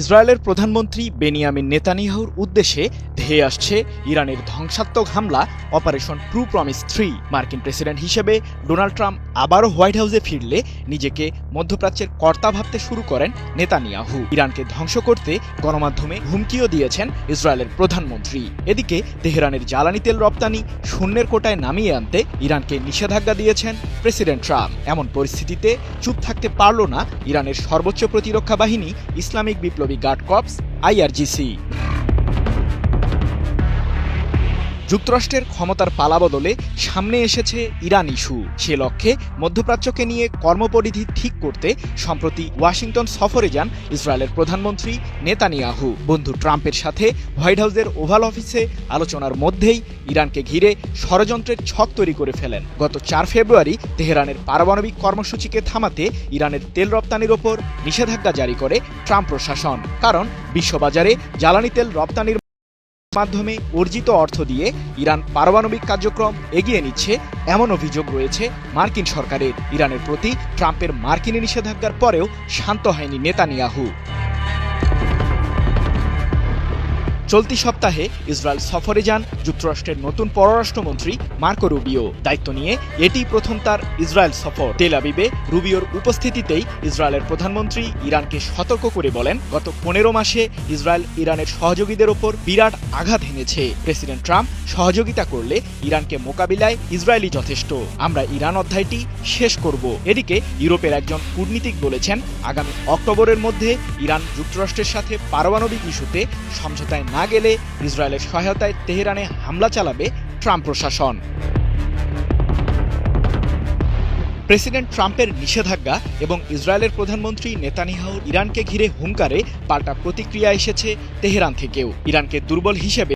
ইসরায়েলের প্রধানমন্ত্রী বেনিয়ামিন নেতানিয়াহুর উদ্দেশ্যে ধেয়ে আসছে ইরানের ধ্বংসাত্মক হামলা, অপারেশন ট্রু প্রমিস থ্রি। মার্কিন প্রেসিডেন্ট হিসেবে ডোনাল্ড ট্রাম্প আবারও হোয়াইট হাউসে ফিরলে নিজেকে মধ্যপ্রাচ্যের কর্তা ভাবতে শুরু করেন নেতানিয়াহু। ইরানকে ধ্বংস করতে গণমাধ্যমে হুমকিও দিয়েছেন ইসরায়েলের প্রধানমন্ত্রী। এদিকে তেহরানের জ্বালানি তেল রপ্তানি শূন্যের কোটায় নামিয়ে আনতে ইরানকে নিষেধাজ্ঞা দিয়েছেন প্রেসিডেন্ট ট্রাম্প। এমন পরিস্থিতিতে চুপ থাকতে পারল না ইরানের সর্বোচ্চ প্রতিরক্ষা বাহিনী ইসলামিক বিপ্লবী গার্ড কর্পস আইআরজিসি যুক্তরাষ্ট্রের ক্ষমতার পালাবদলে সামনে এসেছে ইরান ইস্যু। সে লক্ষ্যে মধ্যপ্রাচ্যকে নিয়ে কর্মপরিধি ঠিক করতে সম্প্রতি ওয়াশিংটন সফরে যান ইসরায়েলের প্রধানমন্ত্রী নেতানিয়াহু। বন্ধু ট্রাম্পের সাথে হোয়াইট হাউসের ওভাল অফিসে আলোচনার মধ্যেই ইরানকে ঘিরে ষড়যন্ত্রের ছক তৈরি করে ফেলেন। গত চার ফেব্রুয়ারি তেহরানের পারমাণবিক কর্মসূচিকে থামাতে ইরানের তেল রপ্তানির ওপর নিষেধাজ্ঞা জারি করে ট্রাম্প প্রশাসন। কারণ বিশ্ববাজারে জ্বালানি তেল রপ্তানির মাধ্যমে অর্জিত অর্থ দিয়ে ইরান পারমাণবিক কার্যক্রম এগিয়ে নিচ্ছে এমন অভিযোগ রয়েছে মার্কিন সরকারের। ইরানের প্রতি ট্রাম্পের মার্কিন নিষেধাজ্ঞার পরেও শান্ত হয়নি নেতানিয়াহু। চলতি সপ্তাহে ইসরায়েল সফরে যান যুক্তরাষ্ট্রের নতুন পররাষ্ট্রমন্ত্রী মার্কো রুবিও। দায়িত্ব নিয়ে এটি প্রথম তার ইসরায়েল সফর। তেল আবিবে রুবিওর উপস্থিতিতেই ইসরায়েলের প্রধানমন্ত্রী ইরানকে সতর্ক করে বলেন, গত পনেরো মাসে ইসরায়েল ইরানের সহযোগীদের ওপর বিরাট আঘাত হেনেছে। প্রেসিডেন্ট ট্রাম্প সহযোগিতা করলে ইরানকে মোকাবিলায় ইসরায়েলই যথেষ্ট। আমরা ইরান অধ্যায়টি শেষ করব। এদিকে ইউরোপের একজন কূটনীতিক বলেছেন, আগামী অক্টোবরের মধ্যে ইরান যুক্তরাষ্ট্রের সাথে পারমাণবিক ইস্যুতে সমঝোতায় না গেলে ইসরায়েলের সহায়তায় তেহরানে হামলা চালাবে ট্রাম্প প্রশাসন। প্রেসিডেন্ট ট্রাম্পের নিষেধাজ্ঞা এবং ইসরায়েলের প্রধানমন্ত্রী নেতানিহাউর ইরানকে ঘিরে হুঙ্কারে পাল্টা প্রতিক্রিয়া এসেছে তেহরান থেকেও। ইরানকে দুর্বল হিসেবে